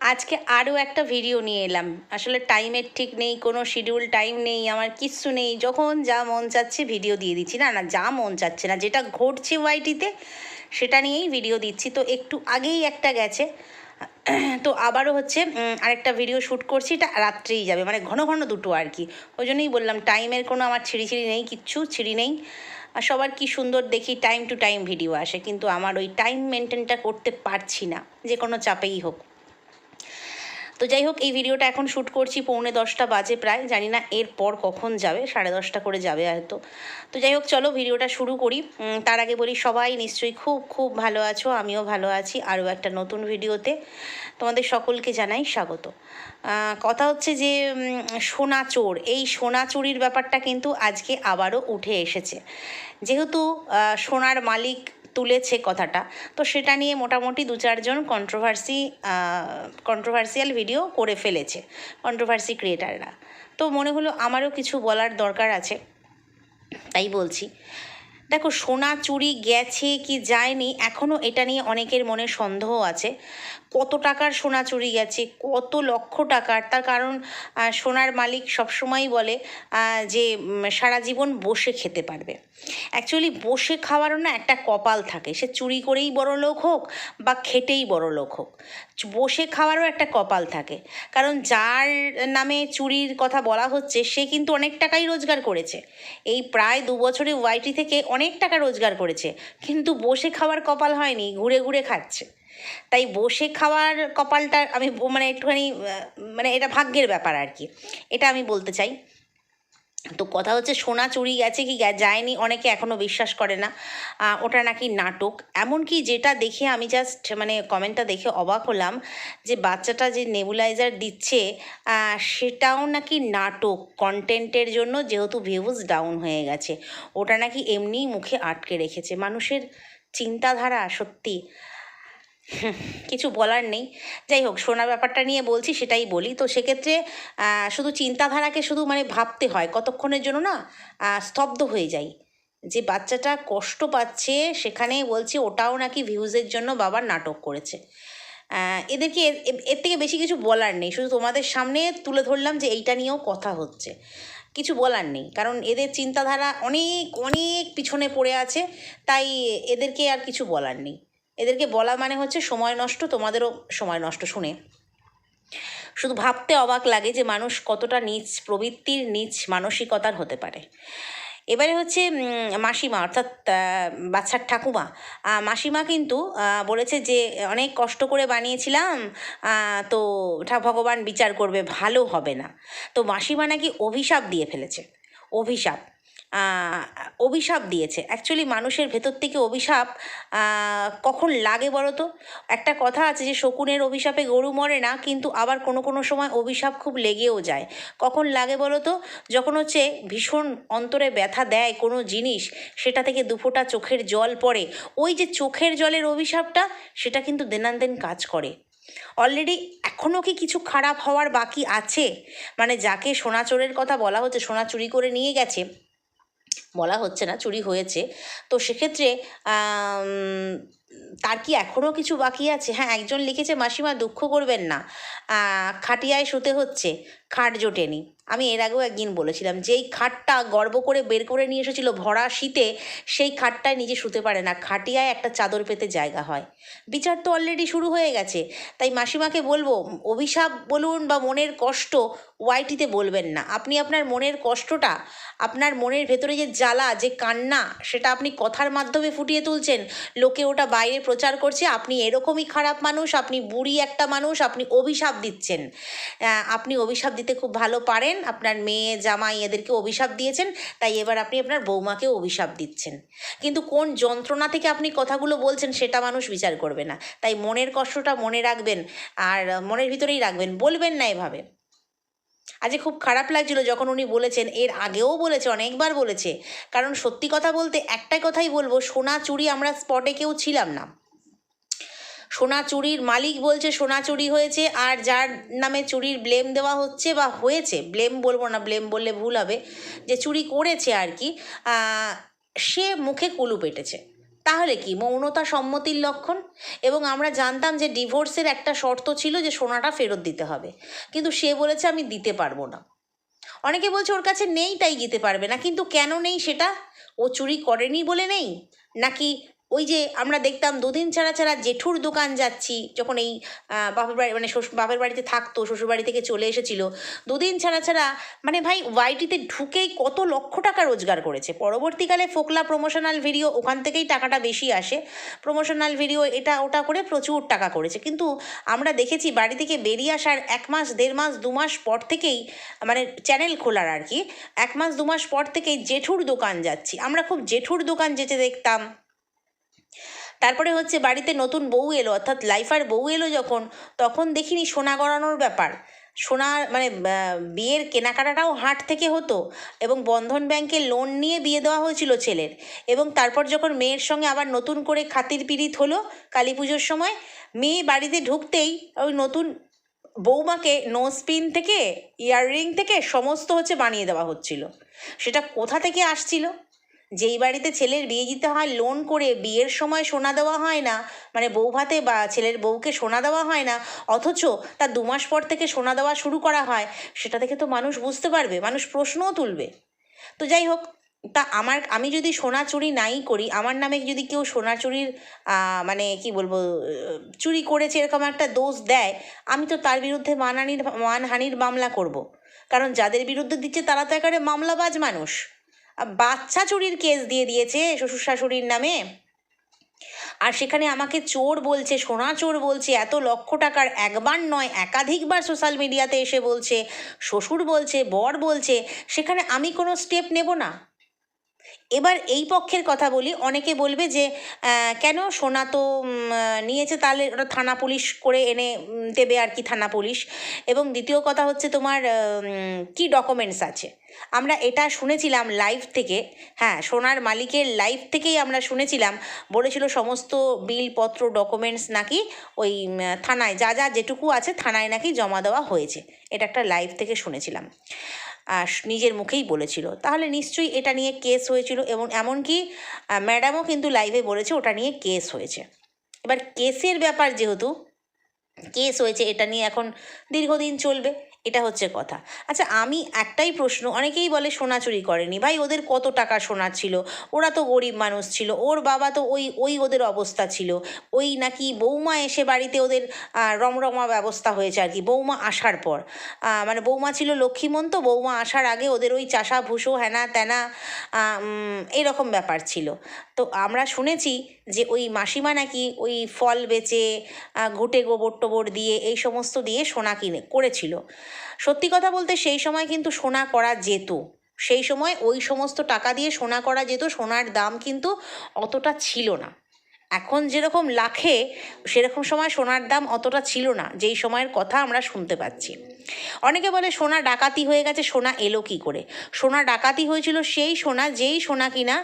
আজকে আরও একটা ভিডিও নিয়ে এলাম। আসলে টাইমের ঠিক নেই, কোনো শিডিউল টাইম নেই, আমার কিচ্ছু নেই। যখন যা মন চাচ্ছে ভিডিও দিয়ে দিচ্ছি। না না, যা মন চাচ্ছে না, যেটা ঘটছে ওয়াইটিতে সেটা নিয়েই ভিডিও দিচ্ছি। তো একটু আগেই একটা গেছে। তো আবারও হচ্ছে আরেকটা ভিডিও শ্যুট করছি। এটা রাত্রেই যাবে মানে ঘন ঘন দুটো আর কি। ওই জন্যই বললাম টাইমের কোনো আমার ছিঁড়ি ছিঁড়ি নেই, কিচ্ছু ছিঁড়ি নেই। আর সবার কি সুন্দর দেখি টাইম টু টাইম ভিডিও আসে। কিন্তু আমার ওই টাইম মেনটেনটা করতে পারছি না, যে কোনো চাপেই হোক। তো যাই হোক, এই ভিডিওটা এখন শ্যুট করছি পৌনে দশটা বাজে প্রায়। জানি না এরপর কখন যাবে, সাড়ে দশটা করে যাবে হয়তো। তো যাই হোক, চলো ভিডিওটা শুরু করি। তার আগে বলি, সবাই নিশ্চয়ই খুব খুব ভালো আছো, আমিও ভালো আছি। আরও একটা নতুন ভিডিওতে তোমাদের সকলকে জানাই স্বাগত। কথা হচ্ছে যে সোনা চোর, এই সোনা চুরির ব্যাপারটা কিন্তু আজকে আবারও উঠে এসেছে। যেহেতু সোনার মালিক তুলেছে কথাটা। তো সেটা নিয়ে মোটামুটি দু চারজন কন্ট্রোভার্সি কন্ট্রোভার্সিয়াল ভিডিও করে ফেলেছে কন্ট্রোভার্সি ক্রিয়েটাররা তো মনে হলো আমারও কিছু বলার দরকার আছে, তাই বলছি। দেখো, সোনা চুরি গেছে কি যায়নি এখনও এটা নিয়ে অনেকের মনে সন্দেহ আছে। কত টাকার সোনা চুরি গেছে, কত লক্ষ টাকার? তার কারণ সোনার মালিক সবসময়ই বলে যে সারা জীবন বসে খেতে পারবে। অ্যাকচুয়ালি বসে খাওয়ারও না একটা কপাল থাকে। সে চুরি করেই বড় লোক হোক বা খেটেই বড় লোক হোক, বসে খাওয়ারও একটা কপাল থাকে। কারণ, যার নামে চুরির কথা বলা হচ্ছে, সে কিন্তু অনেক টাকাই রোজগার করেছে। এই প্রায় দু বছরে ওয়াইটি থেকে অনেক টাকা রোজগার করেছে, কিন্তু বসে খাওয়ার কপাল হয়নি, ঘুরে ঘুরে খাচ্ছে। তাই বসে খাওয়ার কপালটা আমি মানে একটুখানি মানে এটা ভাগ্যের ব্যাপার আর কি। এটা আমি বলতে চাই। তো কথা হচ্ছে সোনা চুরি গেছে কি যায়নি, অনেকে এখনও বিশ্বাস করে না। ওটা নাকি নাটক। এমনকি যেটা দেখে আমি জাস্ট মানে কমেন্টটা দেখে অবাক হলাম যে বাচ্চাটা যে নেবুলাইজার দিচ্ছে সেটাও নাকি নাটক কন্টেন্টের জন্য যেহেতু ভিউজ ডাউন হয়ে গেছে। ওটা নাকি এমনিই মুখে আটকে রেখেছে। মানুষের চিন্তাধারা সত্যি কিছু বলার নেই। যাই হোক সোনার ব্যাপারটা নিয়ে বলছি, সেটাই বলি। তো সেক্ষেত্রে শুধু চিন্তাধারাকে শুধু মানে ভাবতে হয়, কতক্ষণের জন্য না স্তব্ধ হয়ে যাই। যে বাচ্চাটা কষ্ট পাচ্ছে, সেখানে বলছি ওটাও নাকি ভিউজের জন্য বাবার নাটক করেছে। এদেরকে এর থেকে বেশি কিছু বলার নেই। শুধু তোমাদের সামনে তুলে ধরলাম যে এইটা নিয়েও কথা হচ্ছে। কিছু বলার নেই, কারণ এদের চিন্তাধারা অনেক অনেক পিছনে পড়ে আছে, তাই এদেরকে আর কিছু বলার নেই। এদেরকে বলা মানে হচ্ছে সময় নষ্ট, তোমাদেরও সময় নষ্ট, শুনে। শুধু ভাবতে অবাক লাগে যে মানুষ কতটা নিচ প্রবৃত্তির নিচ মানসিকতার হতে পারে। এবারে হচ্ছে মাসিমা, অর্থাৎ বাচ্চার ঠাকুমা। মাসিমা কিন্তু বলেছে যে, অনেক কষ্ট করে বানিয়েছিলাম তো ভগবান বিচার করবে, ভালো হবে না। তো মাসিমা নাকি অভিশাপ দিয়ে ফেলেছে। অভিশাপ। অভিশাপ দিয়েছে। অ্যাকচুয়ালি মানুষের ভেতর থেকে অভিশাপ কখন লাগে বলো তো একটা কথা আছে যে, শকুনের অভিশাপে গরু মরে না, কিন্তু আবার কোনো কোনো সময় অভিশাপ খুব লেগেও যায়। কখন লাগে বলো তো যখন হচ্ছে ভীষণ অন্তরে ব্যথা দেয় কোনো জিনিস, সেটা থেকে দুফোঁটা চোখের জল পড়ে। ওই যে চোখের জলের অভিশাপটা, সেটা কিন্তু দেনান কাজ করে। অলরেডি এখনও কি কিছু খারাপ হওয়ার বাকি আছে? মানে যাকে সোনা চোরের কথা বলা হচ্ছে, সোনা চুরি করে নিয়ে গেছে বলা হচ্ছে না, চুরি হয়েছে। তো সেক্ষেত্রে তার কি এখনও কিছু বাকি আছে? হ্যাঁ একজন লিখেছে, মাসিমা, দুঃখ করবেন না। খাটিয়ায় শুতে হচ্ছে, খাট জোটেনি। আমি এর আগেও একদিন বলেছিলাম, যেই খাটটা গর্ব করে বের করে নিয়ে এসেছিল ভরা শীতে, সেই খাটটায় নিজে শুতে পারে না, খাটিয়ায় একটা চাদর পেতে জায়গা হয়। বিচার তো অলরেডি শুরু হয়ে গেছে, তাই মাসিমাকে বলব, অভিশাপ বলুন বা মনের কষ্ট ওয়াইটিতে বলবেন না। আপনি আপনার মনের কষ্টটা, আপনার মনের ভেতরে যে জ্বালা, যে কান্না, সেটা আপনি কথার মাধ্যমে ফুটিয়ে তুলছেন, লোকে ওটা বাইরে প্রচার করছে, আপনি এরকমই খারাপ মানুষ, আপনি বুড়ি একটা মানুষ, আপনি অভিশাপ দিচ্ছেন। আপনি অভিশাপ দিতে খুব ভালো পারেন আপনার মেয়ে, জামাই এদেরকে অভিশাপ দিয়েছেন, তাই এবার আপনি আপনার বৌমাকে অভিশাপ দিচ্ছেন। কিন্তু কোন যন্ত্রণা থেকে আপনি কথাগুলো বলছেন সেটা মানুষ বিচার করবে না। তাই মনের কষ্টটা মনে রাখবেন আর মনের ভিতরেই রাখবেন, বলবেন না এভাবে। আজকে খুব খারাপ লাগছিল যখন উনি বলেছেন, এর আগেও বলেছে, অনেকবার বলেছে। কারণ সত্যি কথা বলতে একটাই কথাই বলব, সোনা চুরি আমরা স্পটে কেউ ছিলাম না। সোনা চুরির মালিক বলছে সোনা চুরি হয়েছে আর যার নামে চুরির ব্লেম দেওয়া হচ্ছে বা হয়েছে ব্লেম বলব না ব্লেম বললে ভুল হবে, যে চুরি করেছে আর কি সে মুখে কুলু পেটেছে। তাহলে কি মৌনতা সম্মতির লক্ষণ? এবং আমরা জানতাম যে ডিভোর্সের একটা শর্ত ছিল যে সোনাটা ফেরত দিতে হবে। কিন্তু সে বলেছে আমি দিতে পারব না। অনেকে বলছে ওর কাছে নেই তাই দিতে পারবে না, কিন্তু কেন নেই সেটা? ও চুরি করেনি বলে নেই? নাকি ওই যে আমরা দেখতাম দুদিন ছাড়া ছাড়া জেঠুর দোকান যাচ্ছি, যখন এই বাপের বাড়ি মানে শ্বশুর, বাপের বাড়িতে থাকতো শ্বশুর বাড়ি থেকে চলে এসেছিল। দুদিন ছাড়া ছাড়া মানে ভাই ওয়াইটিতে ঢুকেই কত লক্ষ টাকা রোজগার করেছে। পরবর্তীকালে ফোকলা প্রমোশনাল ভিডিও ওখান থেকেই টাকাটা বেশি আসে। প্রমোশনাল ভিডিও এটা ওটা করে প্রচুর টাকা করেছে। কিন্তু আমরা দেখেছি বাড়ি থেকে বেরিয়ে আসার এক মাস, দেড় মাস, দু মাস পর থেকেই মানে চ্যানেল খোলার আর কি, এক মাস, দু মাস পর থেকেই জেঠুর দোকান যাচ্ছি। আমরা খুব জেঠুর দোকান যেতে দেখতাম। তারপরে হচ্ছে বাড়িতে নতুন বউ এলো, অর্থাৎ লাইফার বউ এলো যখন, তখন দেখিনি সোনা গড়ানোর ব্যাপার। সোনা মানে বিয়ের কেনাকাটাটাও হাট থেকে হতো এবং বন্ধন ব্যাংকে লোন নিয়ে বিয়ে দেওয়া হয়েছিল ছেলের। এবং তারপর যখন মেয়ের সঙ্গে আবার নতুন করে খাতির পিড়িত হলো কালী পুজোর সময়, মেয়ে বাড়িতে ঢুকতেই ওই নতুন বৌমাকে নোজ পিন থেকে ইয়াররিং থেকে সমস্ত হচ্ছে বানিয়ে দেওয়া হচ্ছিল। সেটা কোথা থেকে আসছিল? যেই বাড়িতে ছেলের বিয়ে দিতে হয় লোন করে বিয়ের সময় সোনা দেওয়া হয় না মানে বউ ভাতে বা ছেলের বউকে সোনা দেওয়া হয় না, অথচ তার দু মাস পর থেকে সোনা দেওয়া শুরু করা হয়, সেটা থেকে তো মানুষ বুঝতে পারবে, মানুষ প্রশ্নও তুলবে তো যাই হোক, তা আমার, আমি যদি সোনা চুরি নাই করি, আমার নামে যদি কেউ সোনা চুরির মানে কি বলব, চুরি করেছে এরকম একটা দোষ দেয়, আমি তো তার বিরুদ্ধে মানহানির মানহানির মামলা করব। কারণ যাদের বিরুদ্ধে দিচ্ছে তারা তো একেবারে মামলাবাজ মানুষ বাচ্চা চুরির কেস দিয়ে দিয়েছে শ্বশুর শাশুড়ির নামে। আর সেখানে আমাকে চোর বলছে, সোনা চোর বলছে, এত লক্ষ টাকার একবার নয়, একাধিকবার সোশ্যাল মিডিয়াতে এসে বলছে, শ্বশুর বলছে, বর বলছে, সেখানে আমি কোনো স্টেপ নেব না। এবার এই পক্ষের কথা বলি, অনেকে বলবে যে কেন সোনা তো নিয়েছে তাহলে ওটা থানা পুলিশ করে এনে দেবে আর কি থানা পুলিশ। এবং দ্বিতীয় কথা হচ্ছে তোমার কি ডকুমেন্টস আছে? আমরা এটা শুনেছিলাম লাইভ থেকে। হ্যাঁ সোনার মালিকের লাইভ থেকেই আমরা শুনেছিলাম। বলেছিল সমস্ত বিলপত্র ডকুমেন্টস নাকি ওই থানায় যা যা যেটুকু আছে থানায় নাকি জমা দেওয়া হয়েছে। এটা একটা লাইভ থেকে শুনেছিলাম। আহ, নিজের মুখেই বলেছিল। তাহলে নিশ্চয়ই এটা নিয়ে কেস হয়েছিল এবং এমনকি ম্যাডামও কিন্তু লাইভে বলেছে ওটা নিয়ে কেস হয়েছে। এবার কেসের ব্যাপার যেহেতু কেস হয়েছে এটা নিয়ে এখন দীর্ঘদিন চলবে। এটা হচ্ছে কথা। আচ্ছা আমি একটাই প্রশ্ন, অনেকেই বলে সোনা চুরি করেনি। ভাই, ওদের কত টাকা সোনা ছিল? ওরা তো গরিব মানুষ ছিল। ওর বাবা তো ওই ওই ওদের অবস্থা ছিল। ওই নাকি বৌমা এসে বাড়িতে ওদের রমরমা ব্যবস্থা হয়েছে আর কি, বৌমা আসার পর। মানে বৌমা ছিল লক্ষ্মীমন্ত, বৌমা আসার আগে ওদের ওই চাষা ভুষো হ্যানা ত্যানা এরকম ব্যাপার ছিল। তো আমরা শুনেছি যে ওই মাসিমা নাকি ওই ফল বেচে ঘুটে গোবর টোবর দিয়ে এই সমস্ত দিয়ে সোনা কিনে, করেছিল। সত্যি কথা বলতে সেই সময় কিন্তু সোনা করা যেত। সেই সময় ওই সমস্ত টাকা দিয়ে সোনা করা যেত, সোনার দাম কিন্তু অতটা ছিল না। এখন যেরকম লাখে, সেরকম সময় সোনার দাম অতটা ছিল না, যেই সময়ের কথা আমরা শুনতে পাচ্ছি। অনেকে বলে সোনা ডাকাতি হয়ে গেছে, সোনা এলো কি করে? সোনা ডাকাতি হয়েছিল সেই সোনা, যেই সোনা কিনা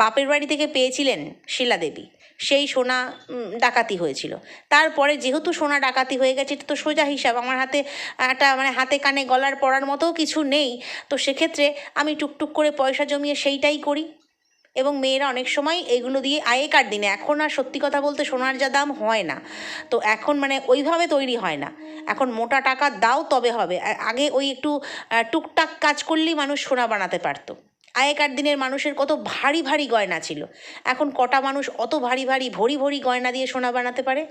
বাপের বাড়ি থেকে পেয়েছিলেন শিলাদেবী সেই সোনা ডাকাতি হয়েছিল। তারপরে যেহেতু সোনা ডাকাতি হয়ে গেছে, এটা তো সোজা হিসাব, আমার হাতে একটা মানে হাতে কানে গলার পড়ার মতোও কিছু নেই, তো সেক্ষেত্রে আমি টুকটুক করে পয়সা জমিয়ে সেইটাই করি। এবং মেয়েরা অনেক সময় এগুলো দিয়ে আগেকার দিনে, এখন আর সত্যি কথা বলতে সোনার যা দাম হয় না। তো এখন মানে ওইভাবে তৈরি হয় না। এখন মোটা টাকা দাও তবে হবে। আগে ওই একটু টুকটাক কাজ করলেই মানুষ সোনা বানাতে পারতো। আগেকার দিনের মানুষের কত ভারী ভারী গয়না ছিল। এখন কটা মানুষ অত ভারী ভারী ভরি ভরি গয়না দিয়ে সোনা বানাতে পারে?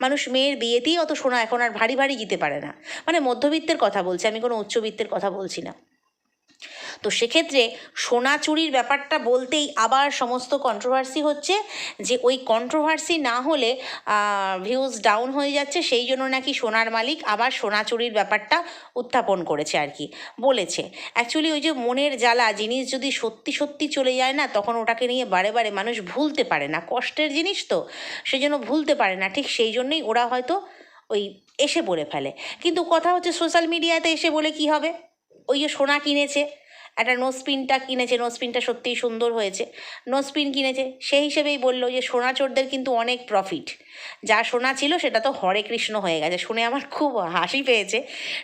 মানুষ মেয়ের বিয়েতেই অত সোনা এখন আর ভারী ভারী দিতে পারে না। মানে মধ্যবিত্তের কথা বলছি, আমি কোনো উচ্চবিত্তের কথা বলছি না। তো সেক্ষেত্রে সোনা চুরির ব্যাপারটা বলতেই আবার সমস্ত কন্ট্রোভার্সি হচ্ছে যে ওই কন্ট্রোভার্সি না হলে ভিউজ ডাউন হয়ে যাচ্ছে, সেই জন্য নাকি সোনার মালিক আবার সোনা চুরির ব্যাপারটা উত্থাপন করেছে আর কি, বলেছে। অ্যাকচুয়ালি ওই যে মনের জ্বালা, জিনিস যদি সত্যি সত্যি চলে যায় না, তখন ওটাকে নিয়ে বারে বারে মানুষ ভুলতে পারে না। কষ্টের জিনিস তো সেই জন্য ভুলতে পারে না, ঠিক সেই জন্যই ওরা হয়তো ওই এসে বলে ফেলে। কিন্তু কথা হচ্ছে সোশ্যাল মিডিয়াতে এসে বলে কি হবে? ওই যে সোনা কিনেছে একটা নোসপিনটা কিনেছে নোসপিনটা সত্যিই সুন্দর হয়েছে। নোসপিন কিনেছে সেই হিসেবেই বলল যে সোনা চোরদের কিন্তু অনেক প্রফিট যা সোনা ছিল সেটা তো হরে কৃষ্ণ হয়ে গেছে। শুনে আমার খুব হাসি পেয়েছে।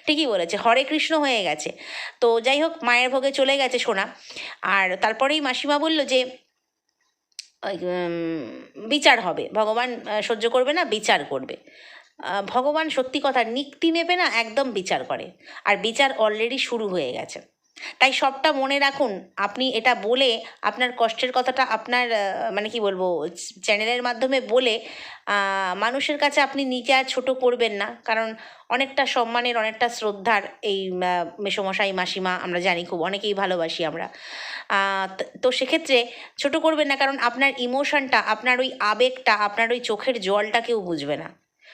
ঠিকই বলেছে, হরে কৃষ্ণ হয়ে গেছে। তো যাই হোক, মায়ের ভোগে চলে গেছে সোনা। আর তারপরেই মাসিমা বলল যে বিচার হবে। ভগবান সহ্য করবে না, বিচার করবে। ভগবান সত্যি কথা নিক্তি নেবে না, একদম বিচার করে। আর বিচার অলরেডি শুরু হয়ে গেছে। তাই সবটা মনে রাখুন, আপনি এটা বলে আপনার কষ্টের কথাটা আপনার মানে কি বলব, চ্যানেলের মাধ্যমে বলে মানুষের কাছে আপনি নিজে আর ছোট করবেন না। কারণ অনেকটা সম্মানের, অনেকটা শ্রদ্ধার এই মেসোমশাই, মাসিমা আমরা জানি খুব, অনেকেই ভালোবাসি আমরা। তো সেক্ষেত্রে ছোট করবেন না, কারণ আপনার ইমোশনটা, আপনার ওই আবেগটা, আপনার ওই চোখের জলটা কেউ বুঝবে না।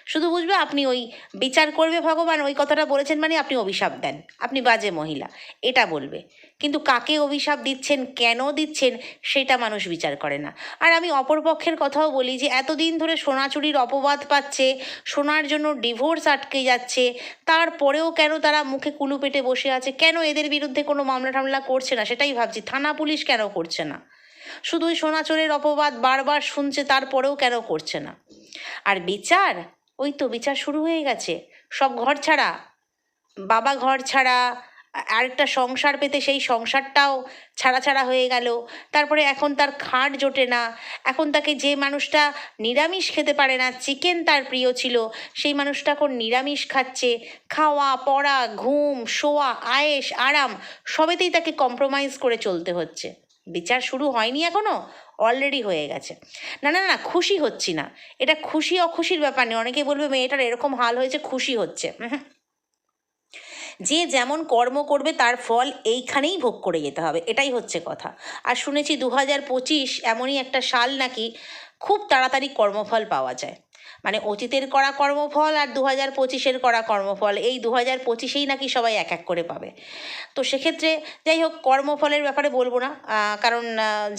শুধু বুঝবে আপনি ওই বিচার করবে ভগবান, ওই কথাটা বলেছেন মানে আপনি অভিশাপ দেন। আপনি বাজে মহিলা, এটা বলবে। কিন্তু কাকে অভিশাপ দিচ্ছেন, কেন দিচ্ছেন, সেটা মানুষ বিচার করে না। আর আমি অপরপক্ষের কথাও বলি যে, এতদিন ধরে সোনা চুরির অপবাদ পাচ্ছে, সোনার জন্য ডিভোর্স আটকে যাচ্ছে, তারপরেও কেন তারা মুখে কুলু পেটে বসে আছে? কেন এদের বিরুদ্ধে কোনো মামলা টামলা করছে না? সেটাই ভাবছি। থানা পুলিশ কেন করছে না? শুধুই সোনা চোরের অপবাদ বারবার শুনছে, তারপরেও কেন করছে না? আর বিচার? ওই তো বিচার শুরু হয়ে গেছে। সব ঘর ছাড়া। বাবা ঘর ছাড়া। আরেকটা সংসার পেতে সেই সংসারটাও ছাড়া ছাড়া হয়ে গেল। তারপরে এখন তার খাট জোটে না। এখন তাকে যে মানুষটা নিরামিষ খেতে পারে না, চিকেন তার প্রিয় ছিল, সেই মানুষটা এখন নিরামিষ খাচ্ছে। খাওয়া, পড়া, ঘুম, শোয়া, আয়েস, আরাম সবেতেই তাকে কম্প্রোমাইজ করে চলতে হচ্ছে। বিচার শুরু হয়নি এখনও? অলরেডি হয়ে গেছে। না না না, খুশি হচ্ছি না। এটা খুশি অখুশির ব্যাপার নেই অনেকে বলবে, মেয়েটার এরকম হাল হয়েছে, খুশি হচ্ছে। যে যেমন কর্ম করবে, তার ফল এইখানেই ভোগ করে যেতে হবে। এটাই হচ্ছে কথা। আর শুনেছি দু হাজার পঁচিশ এমনই একটা সাল নাকি খুব তাড়াতাড়ি কর্মফল পাওয়া যায়। মানে অতীতের করা কর্মফল আর দু হাজার পঁচিশের করা কর্মফল, এই দু হাজার পঁচিশেই নাকি সবাই এক এক করে পাবে। তো সেক্ষেত্রে যাই হোক, কর্মফলের ব্যাপারে বলব না কারণ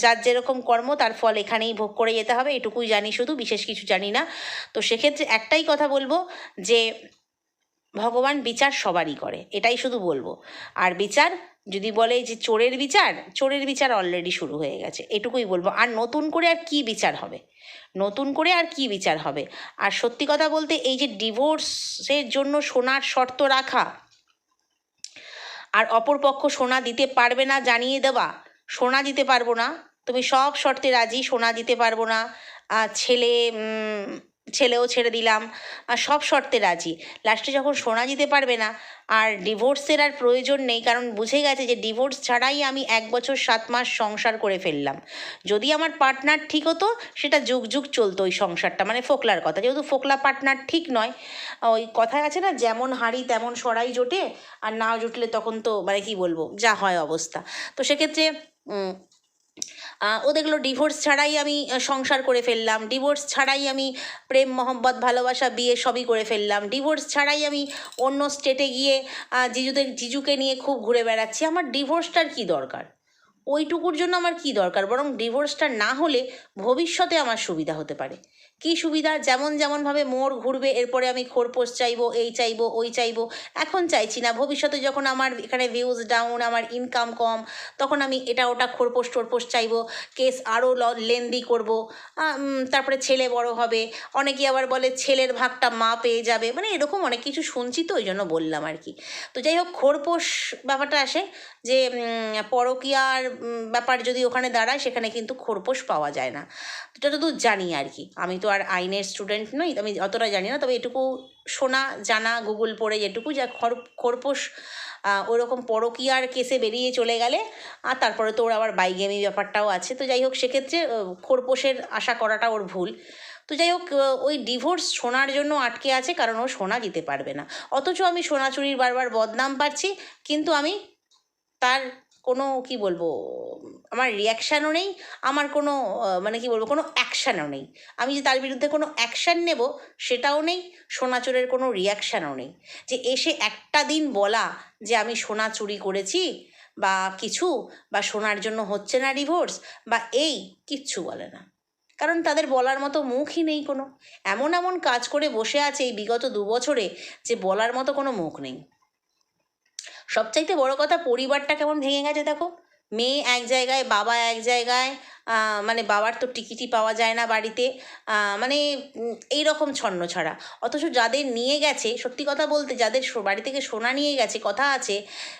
যার যেরকম কর্ম তার ফল এখানেই ভোগ করে যেতে হবে, এটুকুই জানি শুধু, বিশেষ কিছু জানি না। তো সেক্ষেত্রে একটাই কথা বলব যে, ভগবান বিচার সবারই করে, এটাই শুধু বলব। আর বিচার যদি বলে যে চোরের বিচার চোরের বিচার অলরেডি শুরু হয়ে গেছে। এটুকুই বলব। আর নতুন করে আর কি বিচার হবে? নতুন করে আর কি বিচার হবে? আর সত্যি কথা বলতে এই যে ডিভোর্সের জন্য সোনার শর্ত রাখা, আর অপরপক্ষ সোনা দিতে পারবে না জানিয়ে দেওয়া, সোনা দিতে পারব না। তুমি সব শর্তে রাজি, সোনা দিতে পারব না। ছেলে ছেলেও ছেড়ে দিলাম, আর সব শর্তে রাজি। লাস্টে যখন সোনা দিতে পারবে না, আর ডিভোর্সের আর প্রয়োজন নেই, কারণ বুঝে গেছে যে ডিভোর্স ছাড়াই আমি এক বছর সাত মাস সংসার করে ফেললাম। যদি আমার পার্টনার ঠিক হতো, সেটা যুগ যুগ চলতো ওই সংসারটা মানে ফোকলার কথা। যেহেতু ফোকলা পার্টনার ঠিক নয়, ওই কথায় আছে না, যেমন হাঁড়ি তেমন সরাই জোটে, আর না জুটলে তখন তো মানে কি বলব, যা হয় অবস্থা। তো সেক্ষেত্রে ও দেখল ডিভোর্স ছাড়াই আমি সংসার করে ফেললাম। ডিভোর্স ছাড়াই আমি প্রেম, মহব্বত, ভালোবাসা, বিয়ে সবই করে ফেললাম। ডিভোর্স ছাড়াই আমি অন্য স্টেটে গিয়ে জিজুদের, জিজুকে নিয়ে খুব ঘুরে বেড়াচ্ছি। আমার ডিভোর্সটার কি দরকার? ওইটুকুর জন্য আমার কি দরকার? বরং ডিভোর্সটা না হলে ভবিষ্যতে আমার সুবিধা হতে পারে। কি সুবিধা? যেমন যেমনভাবে মোড় ঘুরবে, এরপরে আমি খোরপোশ চাইব, এই চাইব, ওই চাইব। এখন চাইছি না। ভবিষ্যতে যখন আমার এখানে ভিউজ ডাউন আমার ইনকাম কম, তখন আমি এটা ওটা খোরপোশ টোরপোশ চাইব। কেস আরও লেন্দি করব। তারপরে ছেলে বড় হবে। অনেকে আবার বলে ছেলের ভাগটা মা পেয়ে যাবে। মানে এরকম অনেক কিছু শুনছি তো, ওই জন্য বললাম আর কি। তো যাই হোক, খোরপোশ ব্যাপারটা আসে যে পরকিয়ার ব্যাপার যদি ওখানে দাঁড়ায়, সেখানে কিন্তু খোরপোশ পাওয়া যায় না। তো যতদূর জানি আর কি। আমি তো আর আইনের স্টুডেন্ট নই, আমি অতটা জানি না, তবে এটুকু শোনা, জানা গুগল পড়ে যেটুকু, যা খর, খোরপোশ ওরকম পরকীয়ার কেসে বেরিয়ে চলে গেলে আর তারপরে তো ওর আবার বাইগেমি ব্যাপারটাও আছে। তো যাই হোক, সেক্ষেত্রে খোরপোশের আশা করাটা ওর ভুল। তো যাই হোক ওই ডিভোর্স সোনার জন্য আটকে আছে, কারণ ও সোনা দিতে পারবে না। অথচ আমি সোনা চুরির বারবার বদনাম পাচ্ছি কিন্তু আমি তার কোনো কি বলব, আমার রিয়াকশানও নেই, আমার কোনো মানে কি বলব, কোনো অ্যাকশানও নেই। আমি যে তার বিরুদ্ধে কোনো অ্যাকশান নেব, সেটাও নেই সোনাচোরের কোনো রিয়াকশানও নেই। যে এসে একটা দিন বলা যে আমি সোনা চুরি করেছি, বা কিছু, বা সোনার জন্য হচ্ছে না ডিভোর্স বা এই কিচ্ছু বলে না। কারণ তাদের বলার মতো মুখই নেই কোনো। এমন এমন কাজ করে বসে আছে এই বিগত দু বছরে যে বলার মতো কোনো মুখ নেই। সবচাইতে বড় কথা পরিবারটা কেমন ভেঙে গেছে দেখো। মেয়ে এক জায়গায়, বাবা এক জায়গায় মানে বাবার তো টিকিটই পাওয়া যায় না বাড়িতে। মানে এই রকম ছন্ন ছাড়া। অথচ যাদের নিয়ে গেছে, সত্যি কথা বলতে যাদের বাড়ি থেকে সোনা নিয়ে গেছে, কথা আছে,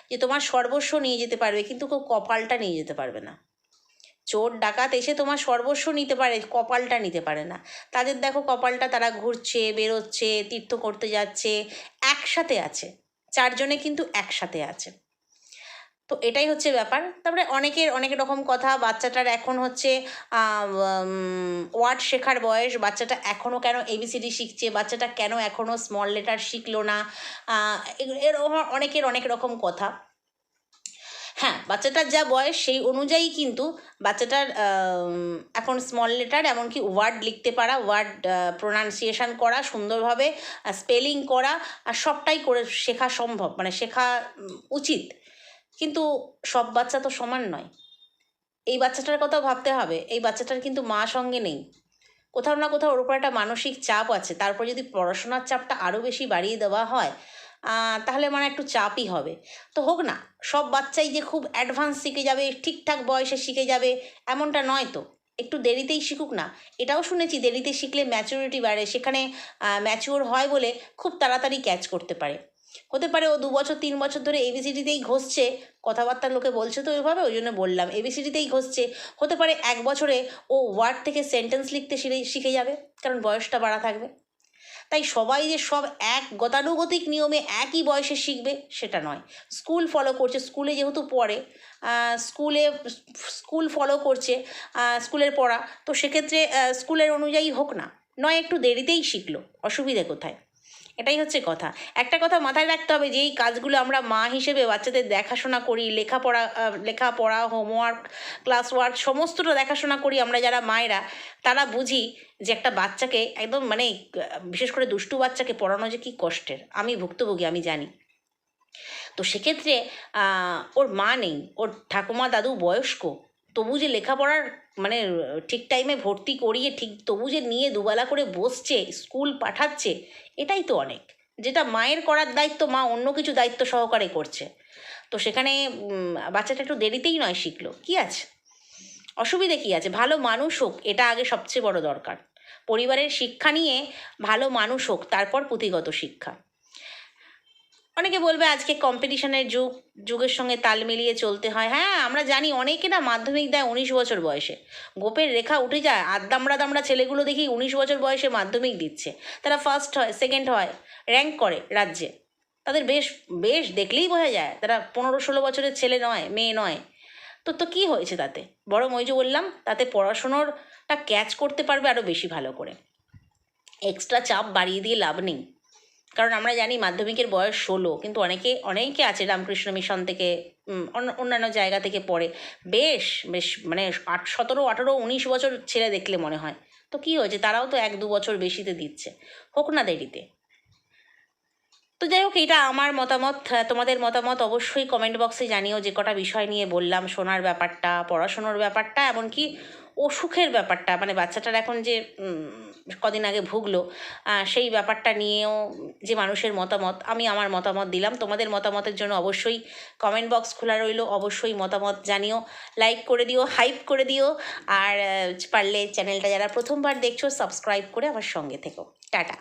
যে তোমার সর্বস্ব নিয়ে যেতে পারবে, কিন্তু কেউ কপালটা নিয়ে যেতে পারবে না। চোর ডাকাত এসে তোমার সর্বস্ব নিতে পারে, কপালটা নিতে পারে না। তাদের দেখো কপালটা তারা ঘুরছে, বেরোচ্ছে, তীর্থ করতে যাচ্ছে, একসাথে আছে। চারজনে কিন্তু একসাথে আছে। তো এটাই হচ্ছে ব্যাপার। তারপরে অনেকের, অনেক রকম কথা। বাচ্চাটার এখন হচ্ছে ওয়ার্ড শেখার বয়স। বাচ্চাটা এখনও কেন এবিসিডি শিখছে? বাচ্চাটা কেন এখনও স্মল লেটার শিখলো না? এর অনেকের অনেক রকম কথা। হ্যাঁ বাচ্চাটার যা বয়স সেই অনুযায়ী কিন্তু বাচ্চাটার এখন স্মল লেটার এমনকি ওয়ার্ড লিখতে পারা ওয়ার্ড প্রোনাউন্সিয়েশন করা, সুন্দরভাবে স্পেলিং করা, আর সবটাই করে শেখা সম্ভব মানে শেখা উচিত। কিন্তু সব বাচ্চা তো সমান নয়। এই বাচ্চাটার কথাও ভাবতে হবে, এই বাচ্চাটার কিন্তু মা সঙ্গে নেই। কোথাও না কোথাও ওর উপর একটা মানসিক চাপ আছে তারপর যদি পড়াশোনার চাপটা আরও বেশি বাড়িয়ে দেওয়া হয় তাহলে মানে একটু চাপই হবে। তো হোক না, সব বাচ্চাই যে খুব অ্যাডভান্স শিখে যাবে, ঠিকঠাক বয়সে শিখে যাবে, এমনটা নয় তো। একটু দেরিতেই শিখুক না। এটাও শুনেছি, দেরিতে শিখলে ম্যাচুরিটি বাড়ে। সেখানে ম্যাচিওর হয় বলে খুব তাড়াতাড়ি ক্যাচ করতে পারে। হতে পারে ও দু বছর, তিন বছর ধরে এবিসিডিতেই ঘষছে, কথাবার্তার লোকে বলছে তো ওইভাবে, ওই জন্য বললাম। এবিসিডিতেই ঘষছে। হতে পারে এক বছরে ও ওয়ার্ড থেকে সেন্টেন্স লিখতে শিখে শিখে যাবে, কারণ বয়সটা বাড়া থাকবে। তাই সবাই যে সব এক গতানুগতিক নিয়মে একই বয়সে শিখবে, সেটা নয়। স্কুল ফলো করছে স্কুলে যেহেতু পড়ে স্কুলে স্কুল ফলো করছে স্কুলের পড়া, তো সেক্ষেত্রে স্কুলের অনুযায়ী হোক না, নয়, একটু দেরিতেই শিখলো, অসুবিধে কোথায়? এটাই হচ্ছে কথা। একটা কথা মাথায় রাখতে হবে যে এই কাজগুলো আমরা মা হিসেবে বাচ্চাদের দেখাশোনা করি, লেখাপড়া লেখাপড়া হোমওয়ার্ক ক্লাস ওয়ার্ক সমস্তটা দেখাশোনা করি আমরা যারা মায়েরা, তারা বুঝি যে একটা বাচ্চাকে একদম মানে বিশেষ করে দুষ্টু বাচ্চাকে পড়ানো যে কী কষ্টের, আমি ভুক্তভোগী, আমি জানি। তো সেক্ষেত্রে ওর মা নেই, ওর ঠাকুমা দাদু বয়স্ক তবু যে লেখাপড়ার মানে ঠিক টাইমে ভর্তি করিয়ে, ঠিক তবু যে নিয়ে দুবেলা করে বসছে স্কুল পাঠাচ্ছে, এটাই তো অনেক। যেটা মায়ের করার দায়িত্ব, মা অন্য কিছু দায়িত্ব সহকারে করছে। তো সেখানে বাচ্চাটা একটু দেরিতেই নয় শিখলো। কি আছে? অসুবিধে কি আছে? ভালো মানুষ হোক, এটা আগে সবচেয়ে বড় দরকার। পরিবারের শিক্ষা নিয়ে ভালো মানুষ হোক, তারপর পুঁথিগত শিক্ষা। অনেকে বলবে আজকে কম্পিটিশনের যুগ, যুগের সঙ্গে তাল মিলিয়ে চলতে হয়। হ্যাঁ আমরা জানি অনেকে না মাধ্যমিক দেয় উনিশ বছর বয়সে। গোপের রেখা উঠে যায় আর দামড়া দামড়া ছেলেগুলো দেখি উনিশ বছর বয়সে মাধ্যমিক দিচ্ছে। তারা ফার্স্ট হয় সেকেন্ড হয় র্যাঙ্ক করে রাজ্যে। তাদের বেশ বেশ দেখলেই বোঝা যায়, তারা পনেরো ষোলো বছরের ছেলে নয়, মেয়ে নয়। তো তো কী হয়েছে তাতে? বরং ওই যে বললাম, তাতে পড়াশুনোরটা ক্যাচ করতে পারবে আরও বেশি ভালো করে। এক্সট্রা চাপ বাড়িয়ে দিয়ে লাভ নেই। কারণ আমরা জানি মাধ্যমিকের বয়স ষোলো, কিন্তু অনেকে অনেকে আছে রামকৃষ্ণ মিশন থেকে অন্য- অন্যান্য জায়গা থেকে পড়ে। বেশ বেশ মানে আট, সতেরো, আঠেরো, উনিশ বছর ছেলে দেখলে মনে হয়। তো কী হয়েছে? তারাও তো এক, দু বছর বেশিতে দিচ্ছে। হোক না দেরিতে। তো যাই হোক, এটা আমার মতামত। তোমাদের মতামত অবশ্যই কমেন্ট বক্সে জানিও যে কটা বিষয় নিয়ে বললাম, শোনার ব্যাপারটা, পড়াশোনার ব্যাপারটা, এমনকি অসুখের ব্যাপারটা মানে বাচ্চাটার এখন যে কদিন আগে ভুগলো সেই ব্যাপারটা নিয়েও যে মানুষের মতামত, আমি আমার মতামত দিলাম। তোমাদের মতামতের জন্য অবশ্যই কমেন্ট বক্স খোলা রইল, অবশ্যই মতামত জানিও লাইক করে দিও হাইপ করে দিও, আর পারলে চ্যানেলটা যারা প্রথমবার দেখছ সাবস্ক্রাইব করে আমার সঙ্গে থেকো। টাটা।